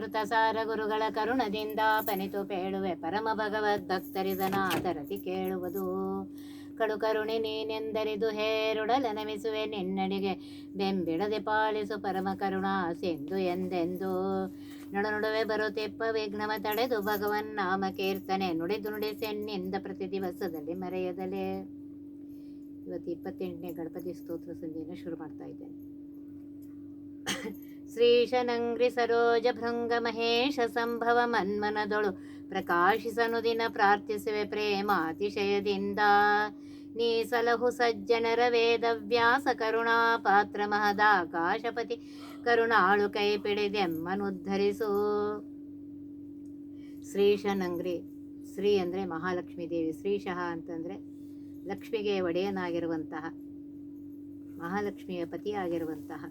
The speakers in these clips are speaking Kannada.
ಅಮೃತ ಸಾರ ಗುರುಗಳ ಕರುಣದಿಂದ ಪನಿತು ಪೇಳುವೆ ಪರಮ ಭಗವದ್ ಭಕ್ತರಿದನಾದರತಿ ಕೇಳುವುದು. ಕಡು ಕರುಣೆ ನೀನೆಂದರಿದು ಹೇರುಡಲ ನಮಿಸುವೆ ನಿನ್ನಡಿಗೆ, ಬೆಂಬಿಡದೆ ಪಾಲಿಸು ಪರಮ ಕರುಣಾ ಸಿಂಧು ಎಂದೆಂದು. ನಡು ನಡುವೆ ಬರುತ್ತೆಪ್ಪ ವಿಘ್ನವ ತಡೆದು ಭಗವನ್ ನಾಮ ಕೀರ್ತನೆ, ನುಡಿದು ನುಡಿಸೆನ್ನಿಂದ ಪ್ರತಿ ದಿವಸದಲ್ಲಿ ಮರೆಯದಲೆ. ಇವತ್ತು ಇಪ್ಪತ್ತೆಂಟನೇ ಗಣಪತಿ ಸ್ತೋತ್ರ ಸಂಜೆಯನ್ನು ಶುರು ಮಾಡ್ತಾ ಇದ್ದೇನೆ. ಶ್ರೀಶನಂಗ್ರಿ ಸರೋಜ ಭೃಂಗ ಮಹೇಶ ಸಂಭವ ಮನ್ಮನದೊಳು ಪ್ರಕಾಶಿಸನು ದಿನ ಪ್ರಾರ್ಥಿಸುವೆ ಪ್ರೇಮಾತಿಶಯದಿಂದ. ನೀ ಸಲಹು ಸಜ್ಜನರ ವೇದವ್ಯಾಸ ಕರುಣಾ ಪಾತ್ರ ಮಹದಾಕಾಶಪತಿ ಕರುಣಾಳು ಕೈ ಪಿಡಿದೆಮ್ಮನುದ್ಧರಿಸು ಶ್ರೀಶನಂಗ್ರಿ ಶ್ರೀ ಅಂದರೆ ಮಹಾಲಕ್ಷ್ಮೀ ದೇವಿ ಶ್ರೀಶಃ ಅಂತಂದರೆ ಲಕ್ಷ್ಮಿಗೆ ಒಡೆಯನಾಗಿರುವಂತಹ, ಮಹಾಲಕ್ಷ್ಮಿಯ ಪತಿಯಾಗಿರುವಂತಹ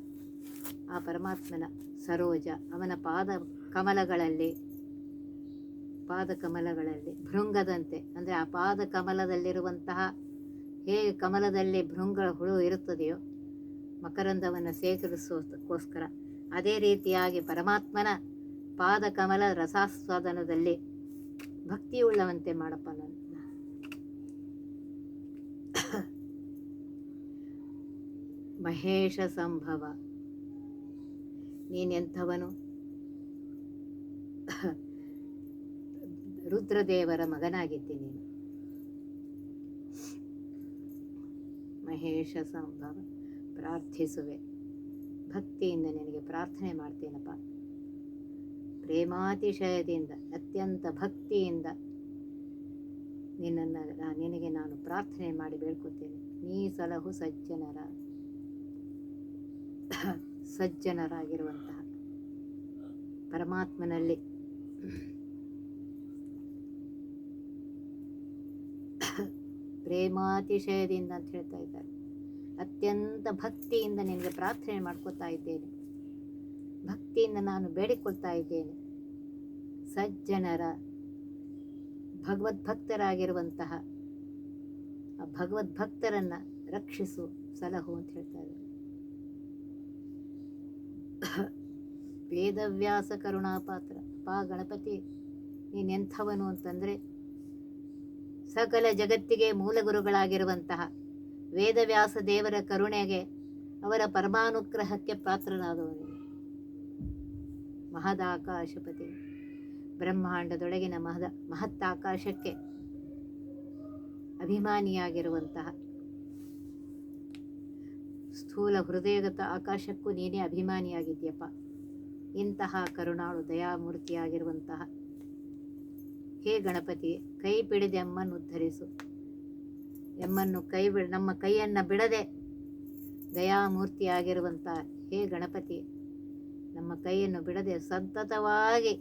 ಆ ಪರಮಾತ್ಮನ ಸರೋಜ, ಅವನ ಪಾದ ಕಮಲಗಳಲ್ಲಿ ಪಾದ ಕಮಲಗಳಲ್ಲಿ ಭೃಂಗದಂತೆ, ಅಂದರೆ ಆ ಪಾದ ಕಮಲದಲ್ಲಿರುವಂತಹ ಹೇಗೆ ಕಮಲದಲ್ಲಿ ಭೃಂಗ ಹುಳು ಇರುತ್ತದೆಯೋ, ಮಕರಂದವನ್ನು ಸೇಕರಿಸೋದಕ್ಕೋಸ್ಕರ ಅದೇ ರೀತಿಯಾಗಿ ಪರಮಾತ್ಮನ ಪಾದ ಕಮಲ ರಸಾಸ್ವಾದನದಲ್ಲಿ ಭಕ್ತಿಯುಳ್ಳವಂತೆ ಮಾಡಪ್ಪ ನನ್ನ ಮಹೇಶ ಸಂಭವ. ನೀನೆಂಥವನು? ರುದ್ರದೇವರ ಮಗನಾಗಿದ್ದೆ ನೀನು. ಮಹೇಶ ಸಂಭವ, ಪ್ರಾರ್ಥಿಸುವೆ. ಭಕ್ತಿಯಿಂದ ನಿನಗೆ ಪ್ರಾರ್ಥನೆ ಮಾಡ್ತೇನಪ್ಪ. ಪ್ರೇಮಾತಿಶಯದಿಂದ, ಅತ್ಯಂತ ಭಕ್ತಿಯಿಂದ ನಿನ್ನನ್ನು ನಿನಗೆ ನಾನು ಪ್ರಾರ್ಥನೆ ಮಾಡಿ ಬೇಡ್ಕೊತೇನೆ. ನೀ ಸಲಹು ಸಜ್ಜನರ. ಸಜ್ಜನರಾಗಿರುವಂತಹ ಪರಮಾತ್ಮನಲ್ಲಿ. ಪ್ರೇಮಾತಿಶಯದಿಂದ ಅಂತ ಹೇಳ್ತಾ ಇದ್ದಾರೆ. ಅತ್ಯಂತ ಭಕ್ತಿಯಿಂದ ನಿನಗೆ ಪ್ರಾರ್ಥನೆ ಮಾಡ್ಕೊತಾ ಇದ್ದೇನೆ. ಭಕ್ತಿಯಿಂದ ನಾನು ಬೇಡಿಕೊಳ್ತಾ ಇದ್ದೇನೆ. ಸಜ್ಜನರ, ಭಗವದ್ಭಕ್ತರಾಗಿರುವಂತಹ ಆ ಭಗವದ್ಭಕ್ತರನ್ನು ರಕ್ಷಿಸು ಸಲಹು ಅಂತ ಹೇಳ್ತಾ ಇದ್ದಾರೆ. ವೇದವ್ಯಾಸ ಕರುಣಾಪಾತ್ರ. ಪಾ ಗಣಪತಿ, ನೀನೆಂಥವನು ಅಂತಂದರೆ, ಸಕಲ ಜಗತ್ತಿಗೆ ಮೂಲ ಗುರುಗಳಾಗಿರುವಂತಹ ವೇದವ್ಯಾಸ ದೇವರ ಕರುಣೆಗೆ ಅವರ ಪರಮಾನುಗ್ರಹಕ್ಕೆ ಪಾತ್ರನಾದವನು. ಮಹದಾಕಾಶಪತಿ, ಬ್ರಹ್ಮಾಂಡದೊಳಗಿನ ಮಹದ, ಮಹತ್ತಾಕಾಶಕ್ಕೆ ಅಭಿಮಾನಿಯಾಗಿರುವಂತಹ ಸ್ಥೂಲ ಹೃದಯಗತ ಆಕಾಶಕ್ಕೂ ನೀನೇ ಅಭಿಮಾನಿಯಾಗಿದ್ಯಪ್ಪ ಇಂತಹ ಕರುಣಾಳು ದಯಾಮೂರ್ತಿಯಾಗಿರುವಂತಹ. ಹೇ ಗಣಪತಿ, ಕೈ ಬಿಡದೆ ಅಮ್ಮನ್ನು ಉದ್ಧರಿಸು. ಎಮ್ಮನ್ನು ಕೈ ಬಿಡ, ನಮ್ಮ ಕೈಯನ್ನು ಬಿಡದೆ ದಯಾಮೂರ್ತಿಯಾಗಿರುವಂತಹ ಹೇ ಗಣಪತಿ, ನಮ್ಮ ಕೈಯನ್ನು ಬಿಡದೆ ಸತತವಾಗಿ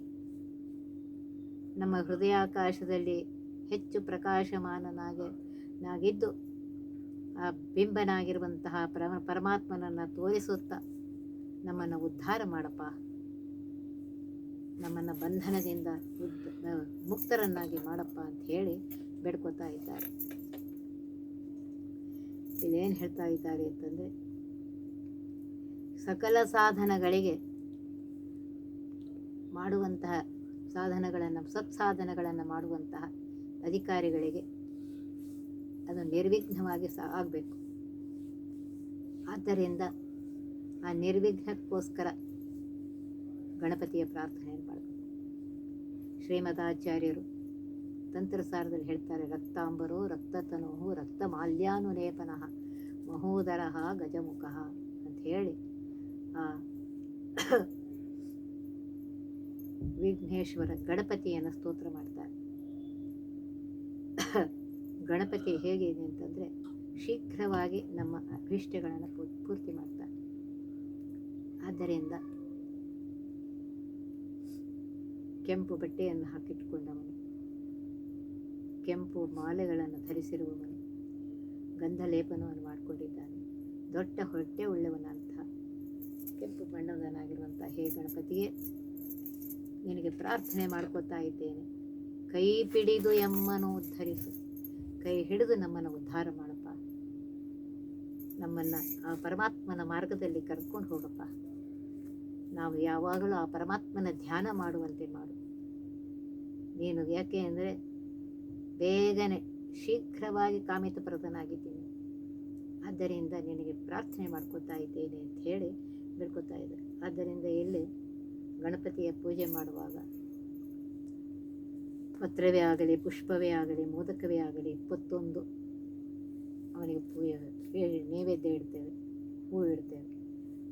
ನಮ್ಮ ಹೃದಯಾಕಾಶದಲ್ಲಿ ಹೆಚ್ಚು ಪ್ರಕಾಶಮಾನನಾಗಿ, ನಾಗಿದ್ದು ಬಿಂಬನಾಗಿರುವಂತಹ ಪರಮ ಪರಮಾತ್ಮನನ್ನು ತೋರಿಸುತ್ತಾ ನಮ್ಮನ್ನು ಉದ್ಧಾರ ಮಾಡಪ್ಪ. ನಮ್ಮನ್ನು ಬಂಧನದಿಂದ ಮುಕ್ತರನ್ನಾಗಿ ಮಾಡಪ್ಪ ಅಂತ ಹೇಳಿ ಬೇಡ್ಕೋತಾ ಇದ್ದಾರೆ. ಇಲ್ಲೇನು ಹೇಳ್ತಾ ಇದ್ದಾರೆ ಅಂತಂದರೆ ಸಕಲ ಸಾಧನಗಳಿಗೆ ಮಾಡುವಂತಹ ಸಾಧನಗಳನ್ನು, ಸತ್ಸಾಧನಗಳನ್ನು ಮಾಡುವಂತಹ ಅಧಿಕಾರಿಗಳಿಗೆ ಅದು ನಿರ್ವಿಘ್ನವಾಗಿ ಸಹ ಆಗಬೇಕು. ಆದ್ದರಿಂದ ಆ ನಿರ್ವಿಘ್ನಕ್ಕೋಸ್ಕರ ಗಣಪತಿಯ ಪ್ರಾರ್ಥನೆಯನ್ನು ಮಾಡಬೇಕು. ಶ್ರೀಮದಾಚಾರ್ಯರು ತಂತ್ರಸಾರದಲ್ಲಿ ಹೇಳ್ತಾರೆ, ರಕ್ತಾಂಬರೋ ರಕ್ತತನೋ ರಕ್ತ ಮಾಲ್ಯಾನುಲೇಪನಃ ಮಹೋದರ ಗಜಮುಖಃ ಅಂತ ಹೇಳಿ ಆ ವಿಘ್ನೇಶ್ವರ ಗಣಪತಿಯನ್ನು ಸ್ತೋತ್ರ ಮಾಡ್ತಾರೆ. ಗಣಪತಿ ಹೇಗಿದೆ ಅಂತಂದರೆ ಶೀಘ್ರವಾಗಿ ನಮ್ಮ ಅಭೀಷ್ಟಗಳನ್ನು ಪೂರ್ತಿ ಮಾಡ್ತಾರೆ. ಆದ್ದರಿಂದ ಕೆಂಪು ಬಟ್ಟೆಯನ್ನು ಹಾಕಿಟ್ಟುಕೊಂಡವನು, ಕೆಂಪು ಮಾಲೆಗಳನ್ನು ಧರಿಸಿರುವವನು ಗಂಧ ಲೇಪನವನ್ನು ಮಾಡಿಕೊಂಡಿದ್ದಾನೆ, ದೊಡ್ಡ ಹೊಟ್ಟೆ ಉಳ್ಳವನಂಥ ಕೆಂಪು ಬಣ್ಣದನಾಗಿರುವಂಥ ಹೇ ಗಣಪತಿಯೇ, ನಿನಗೆ ಪ್ರಾರ್ಥನೆ ಮಾಡ್ಕೋತಾ ಇದ್ದೇನೆ. ಕೈ ಪಿಡಿದು ಎಮ್ಮನು ಉದ್ಧರಿಸು ಕೈ ಹಿಡಿದು ನಮ್ಮನ್ನು ಉದ್ಧಾರ ಮಾಡಪ್ಪ. ನಮ್ಮನ್ನು ಆ ಪರಮಾತ್ಮನ ಮಾರ್ಗದಲ್ಲಿ ಕರ್ಕೊಂಡು ಹೋಗಪ್ಪ. ನಾವು ಯಾವಾಗಲೂ ಆ ಪರಮಾತ್ಮನ ಧ್ಯಾನ ಮಾಡುವಂತೆ ಮಾಡು. ನೀನು ಯಾಕೆ ಅಂದರೆ ಬೇಗನೆ ಶೀಘ್ರವಾಗಿ ಕಾಮಿತಪ್ರದನಾಗಿದ್ದೀನಿ ಆದ್ದರಿಂದ ನಿನಗೆ ಪ್ರಾರ್ಥನೆ ಮಾಡ್ಕೋತಾ ಇದ್ದೇನೆ ಅಂತ ಹೇಳಿ ಬಿಡ್ಕೋತಾ ಇದ್ದಾರೆ. ಆದ್ದರಿಂದ ಇಲ್ಲಿ ಗಣಪತಿಯ ಪೂಜೆ ಮಾಡುವಾಗ ಪತ್ರವೇ ಆಗಲಿ, ಪುಷ್ಪವೇ ಆಗಲಿ, ಮೋದಕವೇ ಆಗಲಿ, ಇಪ್ಪತ್ತೊಂದು ಅವನಿಗೆ ಪೂಜೆ ನೈವೇದ್ಯ ಇಡ್ತೇವೆ ಹೂ ಇಡ್ತೇವೆ.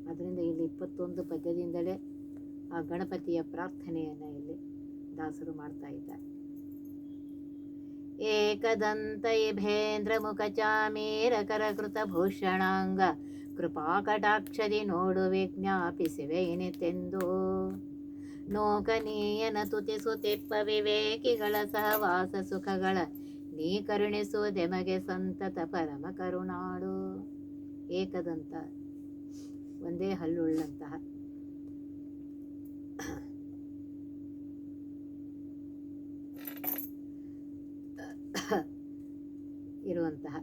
ಅದರಿಂದ ಇಲ್ಲಿ ಇಪ್ಪತ್ತೊಂದು ಪದ್ಯದಿಂದಲೇ ಆ ಗಣಪತಿಯ ಪ್ರಾರ್ಥನೆಯನ್ನು ಇಲ್ಲಿ ದಾಸರು ಮಾಡ್ತಾ ಇದ್ದಾರೆ. ಭೂಷಣಾಂಗ ಕೃಪಾಕಟಾಕ್ಷದಿ ನೋಡು ವಿಜ್ಞಾಪಿಸಿವೆ ಏನಿತೆಂದು ನೋಕನೀಯನ ತುತಿಸುತ್ತಿಪ್ಪ ವಿವೇಕಿಗಳ ಸಹವಾಸ ಸುಖಗಳ. ನೀ ಕರುಣಿಸುವುದೆಮಗೆ ಸಂತತ ಪರಮ ಕರುಣಾಡು ಏಕದಂತ. ಒಂದೇ ಹಲ್ಲುಳ್ಳಂತಹ. ಇರುವಂತಹ.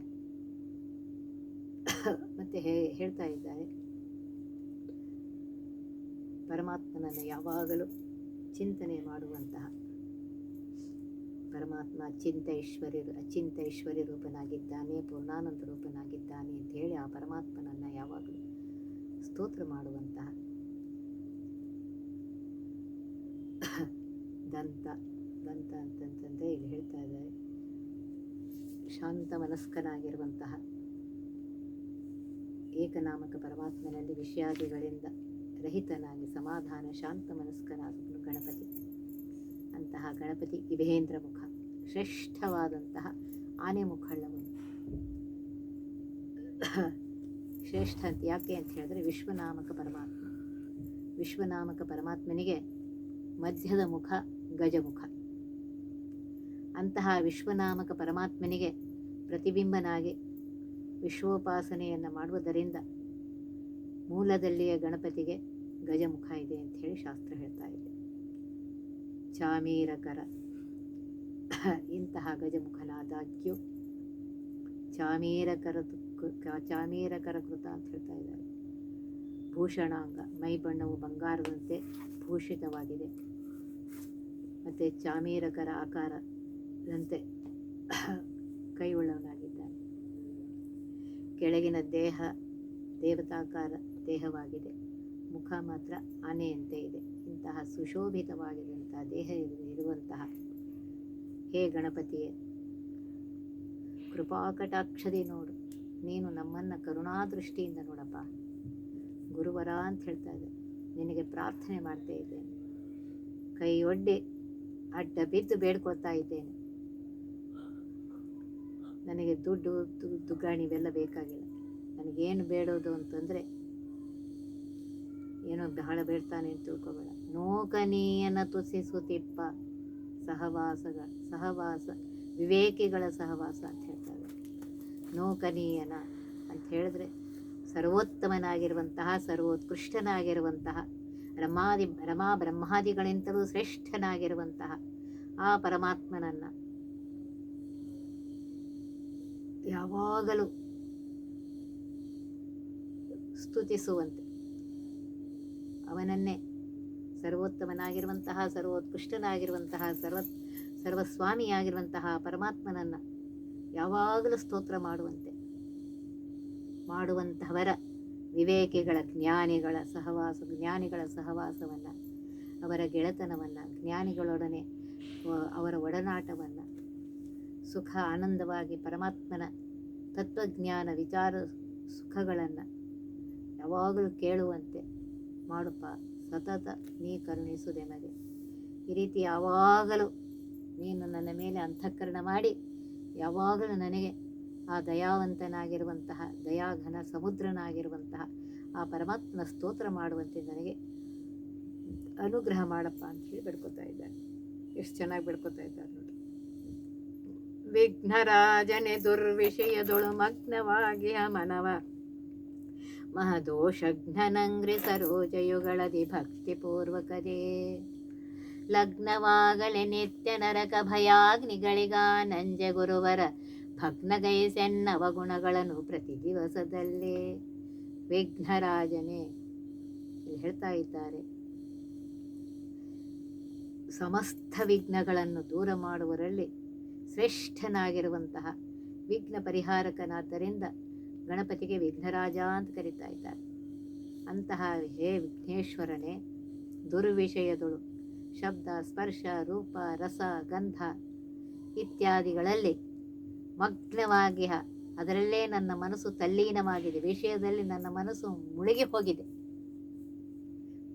ಮತ್ತೆ ಹೇಳ್ತಾ ಇದ್ದಾರೆ. ಪರಮಾತ್ಮನನ್ನು ಯಾವಾಗಲೂ ಚಿಂತನೆ ಮಾಡುವಂತಹ ಪರಮಾತ್ಮ ಚಿಂತೈಶ್ವರ್ಯ ಅಚಿಂತೈಶ್ವರ್ಯ ರೂಪನಾಗಿದ್ದಾನೆ, ಪೂರ್ಣಾನಂದ ರೂಪನಾಗಿದ್ದಾನೆ ಅಂತ ಹೇಳಿ ಆ ಪರಮಾತ್ಮನನ್ನು ಯಾವಾಗಲೂ ಸ್ತೋತ್ರ ಮಾಡುವಂತಹ ದಂತ ದಂತ ಅಂತಂತಂದರೆ ಇಲ್ಲಿ ಹೇಳ್ತಾ ಇದ್ದಾರೆ. ಶಾಂತ ಮನಸ್ಕನಾಗಿರುವಂತಹ ಏಕನಾಮಕ ಪರಮಾತ್ಮನಲ್ಲಿ ವಿಷಯಾದಿಗಳಿಂದ ರಹಿತನಾಗಿ ಸಮಾಧಾನ, ಶಾಂತ ಮನಸ್ಕನಾದನು ಗಣಪತಿ. ಅಂತಹ ಗಣಪತಿ ಇಭೇಂದ್ರ ಮುಖ, ಶ್ರೇಷ್ಠವಾದಂತಹ ಆನೆ ಮುಖಳ್ಳವನು. ಶ್ರೇಷ್ಠ ಅಂತ ಯಾಕೆ ಅಂತ ಹೇಳಿದ್ರೆ ವಿಶ್ವನಾಮಕ ಪರಮಾತ್ಮ. ವಿಶ್ವನಾಮಕ ಪರಮಾತ್ಮನಿಗೆ ಮಧ್ಯದ ಮುಖ ಗಜಮುಖ ಅಂತಹ ವಿಶ್ವನಾಮಕ ಪರಮಾತ್ಮನಿಗೆ ಪ್ರತಿಬಿಂಬನಾಗಿ ವಿಶ್ವೋಪಾಸನೆಯನ್ನು ಮಾಡುವುದರಿಂದ ಮೂಲದಲ್ಲಿಯ ಗಣಪತಿಗೆ ಗಜಮುಖ ಇದೆ ಹೇಳಿ ಶಾಸ್ತ್ರ ಹೇಳ್ತಾ ಇದೆ. ಚಾಮೀರಕರ ಇಂತಹ ಗಜಮುಖನಾದಾಗ್ಯೂ ಚಾಮೀರಕರ ಚಾಮೀರಕರ ಕೃತ ಅಂತ ಹೇಳ್ತಾ ಇದ್ದಾರೆ. ಭೂಷಣಾಂಗ ಮೈ ಬಣ್ಣವು ಬಂಗಾರದಂತೆ ಭೂಷಿತವಾಗಿದೆ. ಮತ್ತು ಚಾಮೀರಕರ ಆಕಾರದಂತೆ ಕೈ ಉಳ್ಳವನಾಗಿದ್ದಾನೆ ಕೆಳಗಿನ ದೇಹ, ದೇವತಾಕಾರ ದೇಹವಾಗಿದೆ. ಮುಖ ಮಾತ್ರ ಆನೆಯಂತೆ ಇದೆ. ಇಂತಹ ಸುಶೋಭಿತವಾಗಿರುವಂತಹ ದೇಹ ಇರು- ಇರುವಂತಹ ಹೇ ಗಣಪತಿಯೇ ಕೃಪಾಕಟಾಕ್ಷದಿ ನೋಡು. ನೀನು ನಮ್ಮನ್ನು ಕರುಣಾದೃಷ್ಟಿಯಿಂದ ನೋಡಪ್ಪ. ಗುರುವರ ಅಂತ ಹೇಳ್ತಾ ಇದೆ. ನಿನಗೆ ಪ್ರಾರ್ಥನೆ ಮಾಡ್ತಾ ಇದ್ದೇನೆ. ಕೈ ಒಡ್ಡಿ ಅಡ್ಡ ಬಿದ್ದು ಬೇಡ್ಕೊಳ್ತಾ ಇದ್ದೇನೆ. ನನಗೆ ದುಡ್ಡು ದುಗ್ಗಾಣಿ ಇವೆಲ್ಲ ಬೇಕಾಗಿಲ್ಲ. ನನಗೇನು ಬೇಡೋದು ಅಂತಂದರೆ ಏನೋ ಬಹಳ ಬೇಡ್ತಾನೆ ಅಂತ ತಿಳ್ಕೊಬೇಡ. ನೋಕನೀಯನ ತುಸಿಸುತಿಪ್ಪ ಸಹವಾಸಗಳ ಸಹವಾಸ, ವಿವೇಕಿಗಳ ಸಹವಾಸ ಅಂತ ಹೇಳ್ತಾರೆ. ನೋಕನೀಯನ ಅಂತ ಹೇಳಿದ್ರೆ ಸರ್ವೋತ್ತಮನಾಗಿರುವಂತಹ, ಸರ್ವೋತ್ಕೃಷ್ಟನಾಗಿರುವಂತಹ, ರಮಾದಿ, ರಮಾ ಬ್ರಹ್ಮಾದಿಗಳಿಂತಲೂ ಶ್ರೇಷ್ಠನಾಗಿರುವಂತಹ ಆ ಪರಮಾತ್ಮನನ್ನು ಯಾವಾಗಲೂ ಸ್ತುತಿಸುವಂತೆ ಅವನನ್ನೇ ಸರ್ವೋತ್ತಮನಾಗಿರುವಂತಹ, ಸರ್ವೋತ್ಕೃಷ್ಟನಾಗಿರುವಂತಹ, ಸರ್ವ, ಸರ್ವಸ್ವಾಮಿಯಾಗಿರುವಂತಹ ಪರಮಾತ್ಮನನ್ನು ಯಾವಾಗಲೂ ಸ್ತೋತ್ರ ಮಾಡುವಂತೆ. ಮಾಡುವಂತಹವರ ವಿವೇಕಿಗಳ ಜ್ಞಾನಿಗಳ ಸಹವಾಸ, ಜ್ಞಾನಿಗಳ ಸಹವಾಸವನ್ನು, ಅವರ ಗೆಳೆತನವನ್ನು, ಜ್ಞಾನಿಗಳೊಡನೆ ಅವರ ಒಡನಾಟವನ್ನು, ಸುಖ, ಆನಂದವಾಗಿ ಪರಮಾತ್ಮನ ತತ್ವಜ್ಞಾನ, ವಿಚಾರ, ಸುಖಗಳನ್ನು ಯಾವಾಗಲೂ ಕೇಳುವಂತೆ. ಮಾಡುಪ್ಪ ಸತತ ನೀ ಕರುಣಿಸುವುದೆಮಗೆ ಈ ರೀತಿ ಯಾವಾಗಲೂ ನೀನು ನನ್ನ ಮೇಲೆ ಅಂತಃಕರಣ ಮಾಡಿ, ಯಾವಾಗಲೂ ನನಗೆ ಆ ದಯಾವಂತನಾಗಿರುವಂತಹ, ದಯಾಘನ ಸಮುದ್ರನಾಗಿರುವಂತಹ, ಆ ಪರಮಾತ್ಮನ ಸ್ತೋತ್ರ ಮಾಡುವಂತೆ ನನಗೆ ಅನುಗ್ರಹ ಮಾಡಪ್ಪ ಅಂತ ಹೇಳಿ ಬೇಡ್ಕೊತಾ ಇದ್ದಾರೆ. ಎಷ್ಟು ಚೆನ್ನಾಗಿ ಬಿಡ್ಕೋತಾ ಇದ್ದಾರೆ ನೋಡಿ. ವಿಘ್ನರಾಜನೆ ದುರ್ವಿಷಯದೊಳು ಮಗ್ನವಾಗಿ ಆ ಮನವ ಮಹದೋಷಘ್ನನಂಗ್ರಿ ಸರೋಜಯುಗಳದಿ ಭಕ್ತಿಪೂರ್ವಕದೇ. ಲಗ್ನವಾಗಲೆ ನಿತ್ಯ ನರಕ ಭಯಾಗ್ನಿಗಳಿಗ ನಂಜ ಗುರುವರ ಭಗ್ನಗೈಸೆನ್ನವ ಗುಣಗಳನ್ನು ಪ್ರತಿ ದಿವಸದಲ್ಲೇ. ವಿಘ್ನರಾಜನೇ ಹೇಳ್ತಾ ಇದ್ದಾರೆ. ಸಮಸ್ತ ವಿಘ್ನಗಳನ್ನು ದೂರ ಮಾಡುವರಲ್ಲಿ ಶ್ರೇಷ್ಠನಾಗಿರುವಂತಹ ವಿಘ್ನ ಪರಿಹಾರಕನಾದ್ದರಿಂದ ಗಣಪತಿಗೆ ವಿಘ್ನರಾಜ ಅಂತ ಕರೀತಾ ಇದ್ದಾರೆ. ಅಂತಹ ಹೇ ವಿಘ್ನೇಶ್ವರನೇ, ದುರ್ವಿಷಯದಳು, ಶಬ್ದ, ಸ್ಪರ್ಶ, ರೂಪ, ರಸ, ಗಂಧ ಇತ್ಯಾದಿಗಳಲ್ಲಿ ಮಗ್ನವಾಗಿ ಅದರಲ್ಲೇ ನನ್ನ ಮನಸ್ಸು ತಲ್ಲೀನವಾಗಿದೆ. ವಿಷಯದಲ್ಲಿ ನನ್ನ ಮನಸ್ಸು ಮುಳುಗಿ ಹೋಗಿದೆ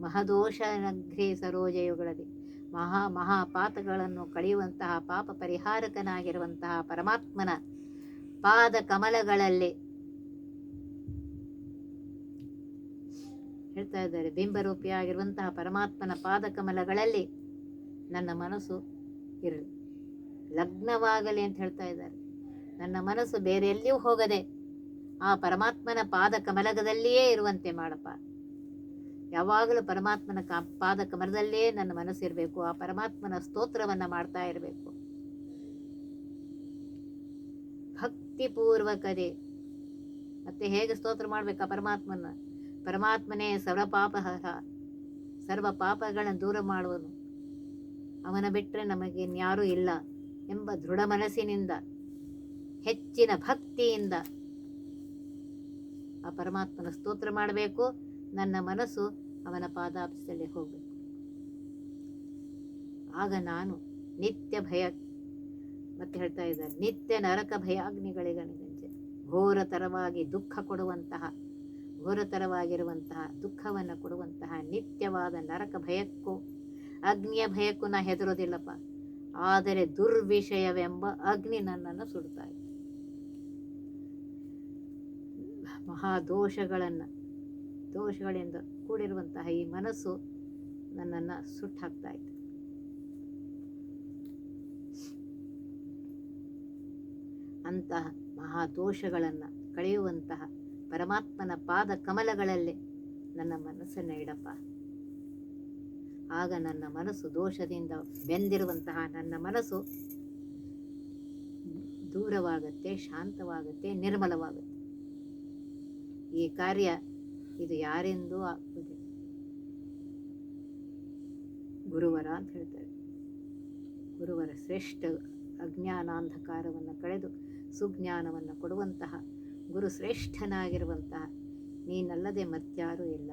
ಮಹದೋಷ ನಗ್ರೇ ಸರೋಜಯುಗಳಲ್ಲಿ ಮಹಾ ಮಹಾಪಾತಗಳನ್ನು ಕಳೆಯುವಂತಹ ಪಾಪ ಪರಿಹಾರಕನಾಗಿರುವಂತಹ ಪರಮಾತ್ಮನ ಪಾದ ಕಮಲಗಳಲ್ಲಿ ಹೇಳ್ತಾ ಇದ್ದಾರೆ ಬಿಂಬರೂಪಿಯಾಗಿರುವಂತಹ ಪರಮಾತ್ಮನ ಪಾದ ಕಮಲಗಳಲ್ಲಿ ನನ್ನ ಮನಸ್ಸು ಇರಲಿ. ಲಗ್ನವಾಗಲಿ ಅಂತ ಹೇಳ್ತಾ ಇದ್ದಾರೆ. ನನ್ನ ಮನಸ್ಸು ಬೇರೆ ಎಲ್ಲಿಯೂ ಹೋಗದೆ ಆ ಪರಮಾತ್ಮನ ಪಾದ ಕಮಲಗದಲ್ಲಿಯೇ ಇರುವಂತೆ ಮಾಡಪ್ಪ. ಯಾವಾಗಲೂ ಪರಮಾತ್ಮನ ಕಾ ಪಾದ ಕಮಲದಲ್ಲೇ ನನ್ನ ಮನಸ್ಸು ಇರಬೇಕು, ಆ ಪರಮಾತ್ಮನ ಸ್ತೋತ್ರವನ್ನು ಮಾಡ್ತಾ ಇರಬೇಕು. ಭಕ್ತಿಪೂರ್ವಕದೇ ಮತ್ತೆ ಹೇಗೆ ಸ್ತೋತ್ರ ಮಾಡಬೇಕಾ ಪರಮಾತ್ಮನ? ಪರಮಾತ್ಮನೇ ಸರ್ವ ಪಾಪಹರ ಸರ್ವ ಪಾಪಗಳನ್ನು ದೂರ ಮಾಡುವನು. ಅವನ ಬಿಟ್ಟರೆ ನಮಗೆ ಇನ್ಯಾರೂ ಇಲ್ಲ ಎಂಬ ದೃಢ ಮನಸ್ಸಿನಿಂದ, ಹೆಚ್ಚಿನ ಭಕ್ತಿಯಿಂದ ಆ ಪರಮಾತ್ಮನ ಸ್ತೋತ್ರ ಮಾಡಬೇಕು. ನನ್ನ ಮನಸ್ಸು ಅವನ ಪಾದಾಪ್ಸದಲ್ಲಿ ಹೋಗಬೇಕು. ಆಗ ನಾನು ನಿತ್ಯ ಭಯ, ಮತ್ತೆ ಹೇಳ್ತಾ ಇದ್ದಾರೆ, ನಿತ್ಯ ನರಕ ಭಯಾಗ್ನಿಗಳಿಗೆ ಘೋರತರವಾಗಿ ದುಃಖ ಕೊಡುವಂತಹ ಘೋರತರವಾಗಿರುವಂತಹ ದುಃಖವನ್ನು ಕೊಡುವಂತಹ ನಿತ್ಯವಾದ ನರಕ ಭಯಕ್ಕೂ ಅಗ್ನಿಯ ಭಯಕ್ಕೂ ನಾ ಹೆದರೋದಿಲ್ಲಪ್ಪ ಆದರೆ ದುರ್ವಿಷಯವೆಂಬ ಅಗ್ನಿ ನನ್ನನ್ನು ಸುಡ್ತಾ ಇದೆ. ಮಹಾದೋಷಗಳನ್ನು ದೋಷಗಳಿಂದ ಕೂಡಿರುವಂತಹ ಈ ಮನಸ್ಸು ನನ್ನನ್ನು ಸುಟ್ಟಾಕ್ತಾ ಇದೆ. ಅಂತಹ ಮಹಾದೋಷಗಳನ್ನು ಕಳೆಯುವಂತಹ ಪರಮಾತ್ಮನ ಪಾದ ಕಮಲಗಳಲ್ಲಿ ನನ್ನ ಮನಸ್ಸನ್ನು ಇಡಪ್ಪ. ಆಗ ನನ್ನ ಮನಸ್ಸು ದೋಷದಿಂದ ಬೆಂದಿರುವಂತಹ ನನ್ನ ಮನಸ್ಸು ದೂರವಾಗುತ್ತೆ, ಶಾಂತವಾಗುತ್ತೆ, ನಿರ್ಮಲವಾಗುತ್ತೆ. ಈ ಕಾರ್ಯ ಇದು ಯಾರೆಂದೂ ಆಗ್ತದೆ ಗುರುವರ ಅಂತ ಹೇಳ್ತಾರೆ. ಗುರುವರ ಶ್ರೇಷ್ಠ ಅಜ್ಞಾನಾಂಧಕಾರವನ್ನು ಕಳೆದು ಸುಜ್ಞಾನವನ್ನು ಕೊಡುವಂತಹ ಗುರು ಶ್ರೇಷ್ಠನಾಗಿರುವಂತಹ ನೀನಲ್ಲದೆ ಮತ್ಯಾರೂ ಇಲ್ಲ.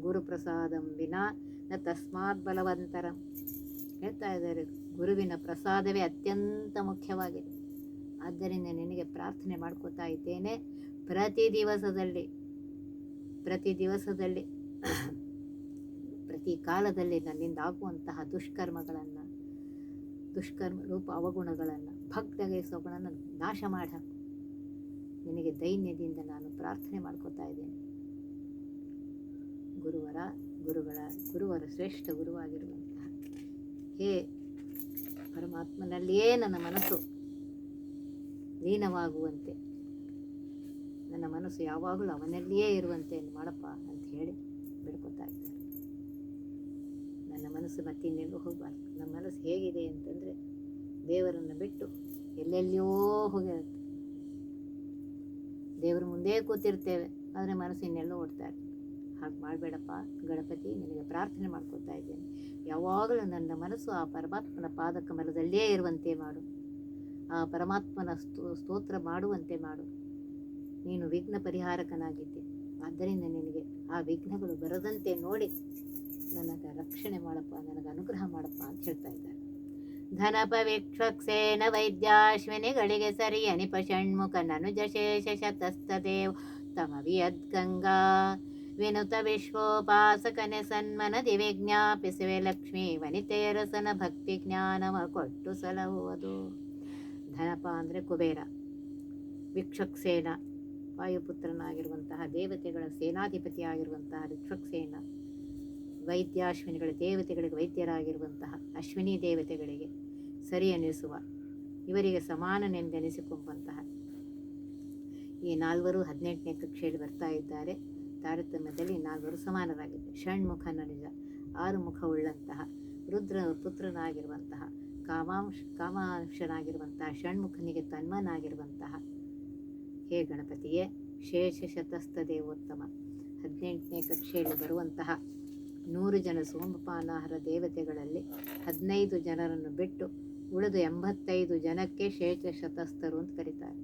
ಗುರುಪ್ರಸಾದಂ ವಿನಾ ನ ತಸ್ಮಾತ್ ಬಲವಂತರ. ಹೇಳ್ತಾ ಇದ್ದಾರೆ, ಗುರುವಿನ ಪ್ರಸಾದವೇ ಅತ್ಯಂತ ಮುಖ್ಯವಾಗಿದೆ. ಆದ್ದರಿಂದ ನಿನಗೆ ಪ್ರಾರ್ಥನೆ ಮಾಡ್ಕೋತಾ ಇದ್ದೇನೆ, ಪ್ರತಿ ದಿವಸದಲ್ಲಿ ಪ್ರತಿ ದಿವಸದಲ್ಲಿ, ಪ್ರತಿ ಕಾಲದಲ್ಲಿ ನನ್ನಿಂದ ಆಗುವಂತಹ ದುಷ್ಕರ್ಮಗಳನ್ನು, ದುಷ್ಕರ್ಮ ರೂಪ ಅವಗುಣಗಳನ್ನು ಭಕ್ತಗೆಸವುಗಳನ್ನು ನಾಶ ಮಾಡ. ನಿನಗೆ ದೈನ್ಯದಿಂದ ನಾನು ಪ್ರಾರ್ಥನೆ ಮಾಡ್ಕೋತಾ ಇದ್ದೇನೆ. ಗುರುವರ, ಗುರುಗಳ, ಗುರುವರ ಶ್ರೇಷ್ಠ ಗುರುವಾಗಿರುವಂತಹ ಹೇ ಪರಮಾತ್ಮನಲ್ಲಿಯೇ ನನ್ನ ಮನಸ್ಸು ಲೀನವಾಗುವಂತೆ. ನನ್ನ ಮನಸ್ಸು ಯಾವಾಗಲೂ ಅವನಲ್ಲಿಯೇ ಇರುವಂತೆ ಮಾಡಪ್ಪ ಅಂತ ಹೇಳಿ ಬೇಡ್ಕೊತಾ ಇದ್ದಾರೆ. ನನ್ನ ಮನಸ್ಸು ಮತ್ತೆ ಇನ್ನೆಲ್ಲೂ ಹೋಗಬಾರ್ದು. ನನ್ನ ಮನಸ್ಸು ಹೇಗಿದೆ ಅಂತಂದರೆ ದೇವರನ್ನು ಬಿಟ್ಟು ಎಲ್ಲೆಲ್ಲಿಯೋ ಹೋಗಿರುತ್ತೆ ದೇವರ ಮುಂದೆ ಕೂತಿರ್ತೇವೆ. ಆದರೆ ಮನಸ್ಸು ಇನ್ನೆಲ್ಲೋ ಓಡ್ತಾ ಇರುತ್ತೆ ಹಾಗೆ ಮಾಡಬೇಡಪ್ಪ ಗಣಪತಿ, ನಿನಗೆ ಪ್ರಾರ್ಥನೆ ಮಾಡ್ಕೊತಾ ಇದ್ದೇನೆ. ಯಾವಾಗಲೂ ನನ್ನ ಮನಸ್ಸು ಆ ಪರಮಾತ್ಮನ ಪಾದ ಕಮಲದಲ್ಲಿಯೇ ಇರುವಂತೆ ಮಾಡು. ಆ ಪರಮಾತ್ಮನ ಸ್ತೋ, ಸ್ತೋತ್ರ ಮಾಡುವಂತೆ ಮಾಡು. ನೀನು ವಿಘ್ನ ಪರಿಹಾರಕನಾಗಿದ್ದೆ. ಆದ್ದರಿಂದ ನಿನಗೆ ಆ ವಿಘ್ನಗಳು ಬರದಂತೆ ನೋಡಿ ನನಗೆ ರಕ್ಷಣೆ ಮಾಡಪ್ಪ, ನನಗೆ ಅನುಗ್ರಹ ಮಾಡಪ್ಪ ಅಂತ ಹೇಳ್ತಾ ಇದ್ದಾರೆ. ಧನಪವಿಕ್ಷಕ್ಸೇನ ವೈದ್ಯಾಶ್ವಿನಿಗಳಿಗೆ ಸರಿ ಅನಿಪ ಷಣ್ಮುಖ ನನುಜ ಶೇಷ ಶತಸ್ತದೇವ್ ತಮವಿಯದ್ಗಂಗಾ ವಿನುತ ವಿಶ್ವೋಪಾಸಕನೆ ಸನ್ಮನದಿ ದಿವಿಜ್ಞಾಪಿಸುವೆ ಲಕ್ಷ್ಮೀ ವನಿತೆಯರಸನ ಭಕ್ತಿ ಜ್ಞಾನವ ಕೊಟ್ಟು ಸಲಹುವುದು. ಧನಪ ಅಂದರೆ ಕುಬೇರ. ವಿಕ್ಷಕ್ಸೇನ ವಾಯುಪುತ್ರನಾಗಿರುವಂತಹ ದೇವತೆಗಳ ಸೇನಾಧಿಪತಿಯಾಗಿರುವಂತಹ ವಿಕ್ಷಕ್ಸೇನ ವೈದ್ಯಾಶ್ವಿನಿಗಳ ದೇವತೆಗಳಿಗೆ ವೈದ್ಯರಾಗಿರುವಂತಹ ಅಶ್ವಿನಿ ದೇವತೆಗಳಿಗೆ ಸರಿ ಎನಿಸುವ. ಇವರಿಗೆ ಸಮಾನನೆಂದೆನಿಸಿಕೊಂಬಂತಹ ಈ ನಾಲ್ವರು ಹದಿನೆಂಟನೇ ಕಕ್ಷೆಯಲ್ಲಿ ಬರ್ತಾ ಇದ್ದಾರೆ. ತಾರತಮ್ಯದಲ್ಲಿ ನಾಲ್ವರು ಸಮಾನರಾಗಿದ್ದಾರೆ. ಷಣ್ಮುಖ ನಿಜ ಆರು ಮುಖವುಳ್ಳಂತಹ ರುದ್ರ ಪುತ್ರನಾಗಿರುವಂತಹ, ಕಾಮಾಂಶ, ಕಾಮಾಂಶನಾಗಿರುವಂತಹ, ಷಣ್ಮುಖನಿಗೆ ತನ್ಮನಾಗಿರುವಂತಹ. ಹೇ ಗಣಪತಿಯೇ, ಶೇಷ ಶತಸ್ಥ ದೇವೋತ್ತಮ. ಹದಿನೆಂಟನೇ ಕಕ್ಷೆಯಲ್ಲಿ ಬರುವಂತಹ ನೂರು ಜನ ಸೋಮಪಾನಾಹಾರ ದೇವತೆಗಳಲ್ಲಿ ಹದಿನೈದು ಜನರನ್ನು ಬಿಟ್ಟು ಉಳಿದ ಎಂಬತ್ತೈದು ಜನಕ್ಕೆ ಶೇಷಶತಸ್ಥರು ಅಂತ ಕರೀತಾರೆ.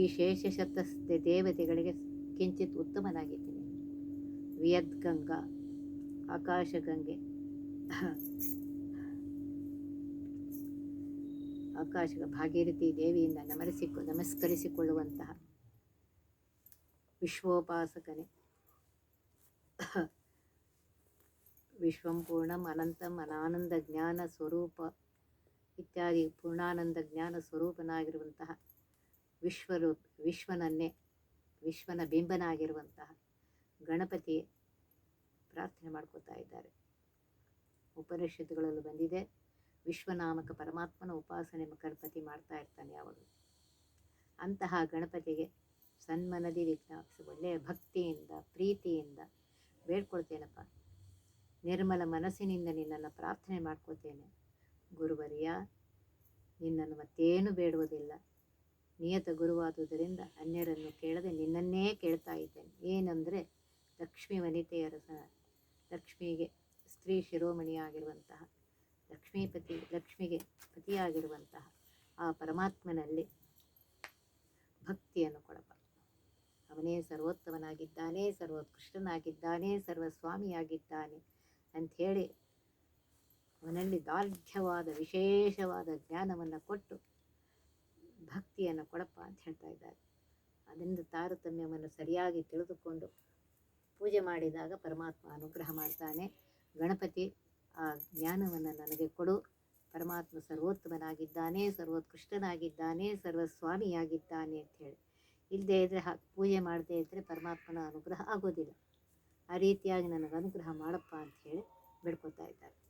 ಈ ಶೇಷಶತಸ್ಥ ದೇವತೆಗಳಿಗೆ ಕಿಂಚಿತ್ ಉತ್ತಮನಾಗಿದ್ದೀನಿ. ವಿಯದ್ಗಂಗಾ, ಆಕಾಶಗಂಗೆ ಆಕಾಶ ಭಾಗೀರಥಿ ದೇವಿಯಿಂದ ನಮರಿಸಿಕೊ ನಮಸ್ಕರಿಸಿಕೊಳ್ಳುವಂತಹ ವಿಶ್ವೋಪಾಸಕನೇ. ವಿಶ್ವಂಪೂರ್ಣಂ ಅನಂತಂ ಅನಾನಂದ ಜ್ಞಾನ ಸ್ವರೂಪ ಇತ್ಯಾದಿ ಪೂರ್ಣಾನಂದ ಜ್ಞಾನ ಸ್ವರೂಪನಾಗಿರುವಂತಹ ವಿಶ್ವರು, ವಿಶ್ವನನ್ನೇ, ವಿಶ್ವನ ಬಿಂಬನಾಗಿರುವಂತಹ ಗಣಪತಿ ಪ್ರಾರ್ಥನೆ ಮಾಡ್ಕೋತಾ ಇದ್ದಾರೆ. ಉಪನಿಷತ್ತುಗಳಲ್ಲೂ ಬಂದಿದೆ, ವಿಶ್ವನಾಮಕ ಪರಮಾತ್ಮನ ಉಪಾಸನೆ ಗಣಪತಿ ಮಾಡ್ತಾ ಇರ್ತಾನೆ ಯಾವಾಗಲೂ ಅಂತಹ ಗಣಪತಿಗೆ ಸನ್ಮನದಿ ವಿಜ್ಞಾಪಿಸಿ ಒಳ್ಳೆಯ ಭಕ್ತಿಯಿಂದ, ಪ್ರೀತಿಯಿಂದ ಬೇಡ್ಕೊಳ್ತೇನಪ್ಪ. ನಿರ್ಮಲ ಮನಸ್ಸಿನಿಂದ ನಿನ್ನನ್ನು ಪ್ರಾರ್ಥನೆ ಮಾಡ್ಕೋತೇನೆ ಗುರುವರಿಯ, ನಿನ್ನನ್ನು ಮತ್ತೇನು ಬೇಡುವುದಿಲ್ಲ. ನಿಯತ ಗುರುವಾದುದರಿಂದ ಅನ್ಯರನ್ನು ಕೇಳದೆ ನಿನ್ನನ್ನೇ ಕೇಳ್ತಾ ಇದ್ದೇನೆ. ಏನಂದರೆ, ಲಕ್ಷ್ಮೀ ವನಿತೆಯರ ಸ ಲಕ್ಷ್ಮಿಗೆ ಸ್ತ್ರೀ ಶಿರೋಮಣಿಯಾಗಿರುವಂತಹ, ಲಕ್ಷ್ಮೀಪತಿ, ಲಕ್ಷ್ಮಿಗೆ ಪತಿಯಾಗಿರುವಂತಹ ಆ ಪರಮಾತ್ಮನಲ್ಲಿ ಭಕ್ತಿಯನ್ನು ಕೊಡಬ ಅವನೇ ಸರ್ವೋತ್ತಮನಾಗಿದ್ದಾನೆ, ಸರ್ವೋತ್ಕೃಷ್ಟನಾಗಿದ್ದಾನೆ, ಸರ್ವಸ್ವಾಮಿಯಾಗಿದ್ದಾನೆ ಅಂಥೇಳಿ ಅವನಲ್ಲಿ ದಾರ್ಢ್ಯವಾದ ವಿಶೇಷವಾದ ಜ್ಞಾನವನ್ನು ಕೊಟ್ಟು ಭಕ್ತಿಯನ್ನು ಕೊಡಪ್ಪ ಅಂತ ಹೇಳ್ತಾ ಇದ್ದಾರೆ. ಅದರಿಂದ ತಾರತಮ್ಯವನ್ನು ಸರಿಯಾಗಿ ತಿಳಿದುಕೊಂಡು ಪೂಜೆ ಮಾಡಿದಾಗ ಪರಮಾತ್ಮ ಅನುಗ್ರಹ ಮಾಡ್ತಾನೆ. ಗಣಪತಿ ಆ ಜ್ಞಾನವನ್ನು ನನಗೆ ಕೊಡು. ಪರಮಾತ್ಮ ಸರ್ವೋತ್ತಮನಾಗಿದ್ದಾನೆ, ಸರ್ವೋತ್ಕೃಷ್ಟನಾಗಿದ್ದಾನೆ, ಸರ್ವಸ್ವಾಮಿಯಾಗಿದ್ದಾನೆ ಅಂತ ಹೇಳಿ. ಇಲ್ಲದೇ ಇದ್ದರೆ ಪೂಜೆ ಮಾಡದೇ ಇದ್ದರೆ ಪರಮಾತ್ಮನ ಅನುಗ್ರಹ ಆಗೋದಿಲ್ಲ. ಆ ರೀತಿಯಾಗಿ ನನಗೆ ಅನುಗ್ರಹ ಮಾಡಪ್ಪ ಅಂತ ಹೇಳಿ ಬೇಡ್ಕೊತಾ ಇದ್ದಾರೆ.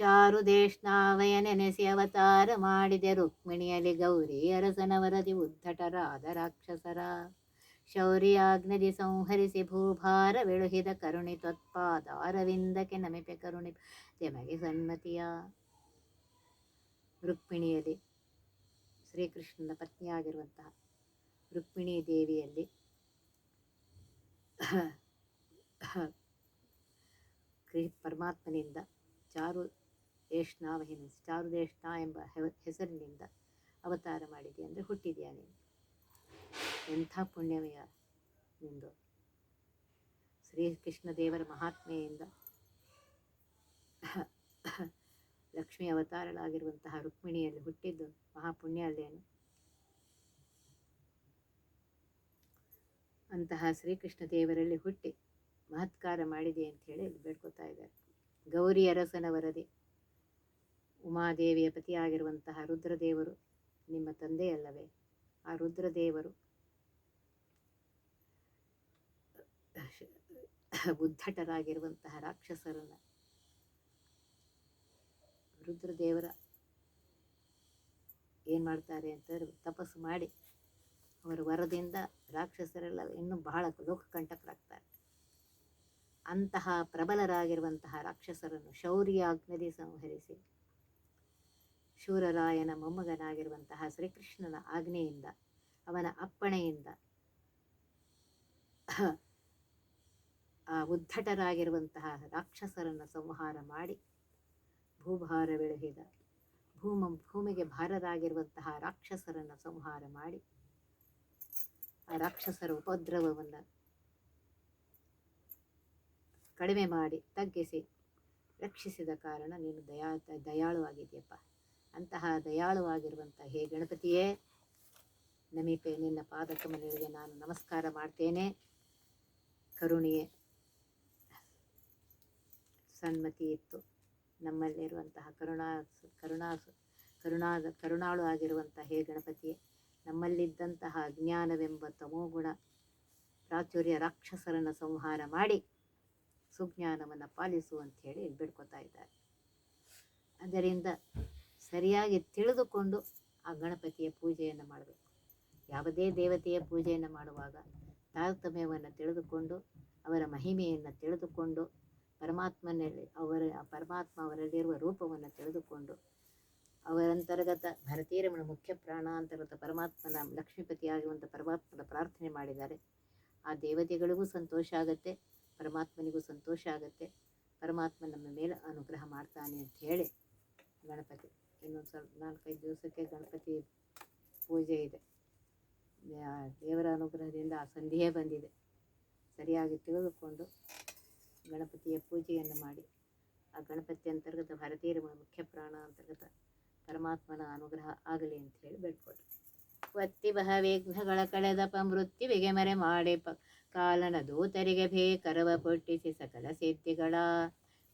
ಚಾರು ದೇಶ್ನಾವಯ ನೆನೆಸಿ ಅವತಾರ ಮಾಡಿದೆ ರುಕ್ಮಿಣಿಯಲ್ಲಿ ಗೌರಿ ಅರಸನವರದಿ ಉದ್ಧಟರಾದ ರಾಕ್ಷಸರ. ಶೌರ್ಯಾಗ್ನದಿ ಸಂಹರಿಸಿ ಭೂಭಾರ ಬೆಳುಹಿದ ಕರುಣಿ ತ್ವತ್ಪಾದ ಅರವಿಂದಕ್ಕೆ ನಮಿಪೆ ಕರುಣಿ ತೆಮಗೆ ಸನ್ಮತಿಯ. ರುಕ್ಮಿಣಿಯಲ್ಲಿ ಶ್ರೀಕೃಷ್ಣನ ಪತ್ನಿಯಾಗಿರುವಂತಹ ರುಕ್ಮಿಣಿ ದೇವಿಯಲ್ಲಿ ಪರಮಾತ್ಮನಿಂದ ಚಾರು ದೇಶ್ನಾವಹಿನ ಚಾರು ದೇಶ್ನಾ ಎಂಬ ಹೆಸರಿನಿಂದ ಅವತಾರ ಮಾಡಿದೆ ಅಂದರೆ ಹುಟ್ಟಿದೆಯಾ ನೀನು? ಎಂಥ ಪುಣ್ಯಮಯ ನಿಂದು. ಶ್ರೀಕೃಷ್ಣ ದೇವರ ಮಹಾತ್ಮೆಯಿಂದ ಲಕ್ಷ್ಮಿ ಅವತಾರಳಾಗಿರುವಂತಹ ರುಕ್ಮಿಣಿಯಲ್ಲಿ ಹುಟ್ಟಿದ್ದು ಮಹಾಪುಣ್ಯ ಅಲ್ಲೇನು? ಅಂತಹ ಶ್ರೀಕೃಷ್ಣ ದೇವರಲ್ಲಿ ಹುಟ್ಟಿ ಮಹತ್ಕಾರ ಮಾಡಿದೆ ಅಂತ ಹೇಳಿ ಬೇಡ್ಕೊತಾ ಇದ್ದಾರೆ. ಗೌರಿ ಅರಸನ ವರದಿ. ಉಮಾದೇವಿಯ ಪತಿಯಾಗಿರುವಂತಹ ರುದ್ರದೇವರು ನಿಮ್ಮ ತಂದೆಯಲ್ಲವೇ ಆ ರುದ್ರದೇವರು ಉದ್ಧಟರಾಗಿರುವಂತಹ ರಾಕ್ಷಸರನ್ನ ರುದ್ರದೇವರ ಏನು ಮಾಡ್ತಾರೆ ಅಂತಂದರೆ ತಪಸ್ಸು ಮಾಡಿ ಅವರ ವರದಿಂದ ರಾಕ್ಷಸರೆಲ್ಲ ಇನ್ನೂ ಬಹಳ ಲೋಕಕಂಟಕರಾಗ್ತಾರೆ. ಅಂತಹ ಪ್ರಬಲರಾಗಿರುವಂತಹ ರಾಕ್ಷಸರನ್ನು ಶೌರ್ಯಾಗ್ನದಿ ಸಂಹರಿಸಿ ಶೂರರಾಯನ ಮೊಮ್ಮಗನಾಗಿರುವಂತಹ ಶ್ರೀಕೃಷ್ಣನ ಆಜ್ಞೆಯಿಂದ, ಅವನ ಅಪ್ಪಣೆಯಿಂದ, ಆ ಉದ್ಧಟರಾಗಿರುವಂತಹ ರಾಕ್ಷಸರನ್ನು ಸಂಹಾರ ಮಾಡಿ ಭೂಭಾರ ಬೆಳಹಿದ, ಭೂಮ ಭೂಮಿಗೆ ಭಾರರಾಗಿರುವಂತಹ ರಾಕ್ಷಸರನ್ನು ಸಂಹಾರ ಮಾಡಿ, ಆ ರಾಕ್ಷಸರ ಉಪದ್ರವವನ್ನು ಕಡಿಮೆ ಮಾಡಿ, ತಗ್ಗಿಸಿ, ರಕ್ಷಿಸಿದ ಕಾರಣ ನೀನು ದಯಾ ದಯಾಳುವಾಗಿದೆಯಪ್ಪ ಅಂತಹ ದಯಾಳುವಾಗಿರುವಂಥ ಹೇ ಗಣಪತಿಯೇ, ನಮೀಪೆ ನಿನ್ನ ಪಾದಕಮಲಗಳಿಗೆ ನಾನು ನಮಸ್ಕಾರ ಮಾಡ್ತೇನೆ. ಕರುಣಿಯೇ, ಸನ್ಮತಿ ಇತ್ತು. ನಮ್ಮಲ್ಲಿರುವಂತಹ ಕರುಣಾ ಕರುಣಾ ಕರುಣಾದ ಕರುಣಾಳು ಆಗಿರುವಂತಹ ಹೇ ಗಣಪತಿಯೇ, ನಮ್ಮಲ್ಲಿದ್ದಂತಹ ಅಜ್ಞಾನವೆಂಬ ತಮೋಗುಣ, ಪ್ರಾಚುರ್ಯ ರಾಕ್ಷಸರನ್ನು ಸಂಹಾರ ಮಾಡಿ ಸುಜ್ಞಾನವನ್ನು ಪಾಲಿಸು ಅಂತ ಹೇಳಿ ಬೇಡ್ಕೊತಾ ಇದ್ದಾರೆ. ಅದರಿಂದ ಸರಿಯಾಗಿ ತಿಳಿದುಕೊಂಡು ಆ ಗಣಪತಿಯ ಪೂಜೆಯನ್ನು ಮಾಡಬೇಕು. ಯಾವುದೇ ದೇವತೆಯ ಪೂಜೆಯನ್ನು ಮಾಡುವಾಗ ತಾರತಮ್ಯವನ್ನು ತಿಳಿದುಕೊಂಡು, ಅವರ ಮಹಿಮೆಯನ್ನು ತಿಳಿದುಕೊಂಡು, ಪರಮಾತ್ಮನಲ್ಲಿ ಅವರ, ಪರಮಾತ್ಮ ಅವರಲ್ಲಿರುವ ರೂಪವನ್ನು ತಿಳಿದುಕೊಂಡು ಅವರಂತರ್ಗತ ಭರತೀರಮಣ ಮುಖ್ಯ ಪ್ರಾಣಾಂತರ್ಗತ ಪರಮಾತ್ಮನ ಲಕ್ಷ್ಮೀಪತಿಯಾಗುವಂಥ ಪರಮಾತ್ಮನ ಪ್ರಾರ್ಥನೆ ಮಾಡಿದ್ದಾರೆ ಆ ದೇವತೆಗಳಿಗೂ ಸಂತೋಷ ಆಗುತ್ತೆ, ಪರಮಾತ್ಮನಿಗೂ ಸಂತೋಷ ಆಗುತ್ತೆ, ಪರಮಾತ್ಮ ನಮ್ಮ ಮೇಲೆ ಅನುಗ್ರಹ ಮಾಡ್ತಾನೆ ಅಂತ ಹೇಳಿ ಗಣಪತಿ. ಇನ್ನೊಂದು ಸ್ವಲ್ಪ ನಾಲ್ಕೈದು ದಿವಸಕ್ಕೆ ಗಣಪತಿ ಪೂಜೆ ಇದೆ. ದೇವರ ಅನುಗ್ರಹದಿಂದ ಆ ಸಂಧಿಯೇ ಬಂದಿದೆ. ಸರಿಯಾಗಿ ತಿಳಿದುಕೊಂಡು ಗಣಪತಿಯ ಪೂಜೆಯನ್ನು ಮಾಡಿ, ಆ ಗಣಪತಿ ಅಂತರ್ಗತ ಭಾರತೀಯರ ಮುಖ್ಯ ಪ್ರಾಣ ಅಂತರ್ಗತ ಪರಮಾತ್ಮನ ಅನುಗ್ರಹ ಆಗಲಿ ಅಂತ ಹೇಳಿ ಬೇಡ್ಕೊಳ್ರಿ ಒತ್ತಿ ಬಹ ವಿಘ್ನಗಳ ಕಳೆದಪ ಮೃತ್ಯುವಿಗೆ ಮರೆ ಮಾಡಿ ಪ ಕಾಲನ ದೂತರಿಗೆ ಬೇಕರವ ಪೊಟ್ಟಿಸಿ ಸಕಲ ಸಿದ್ಧಿಗಳ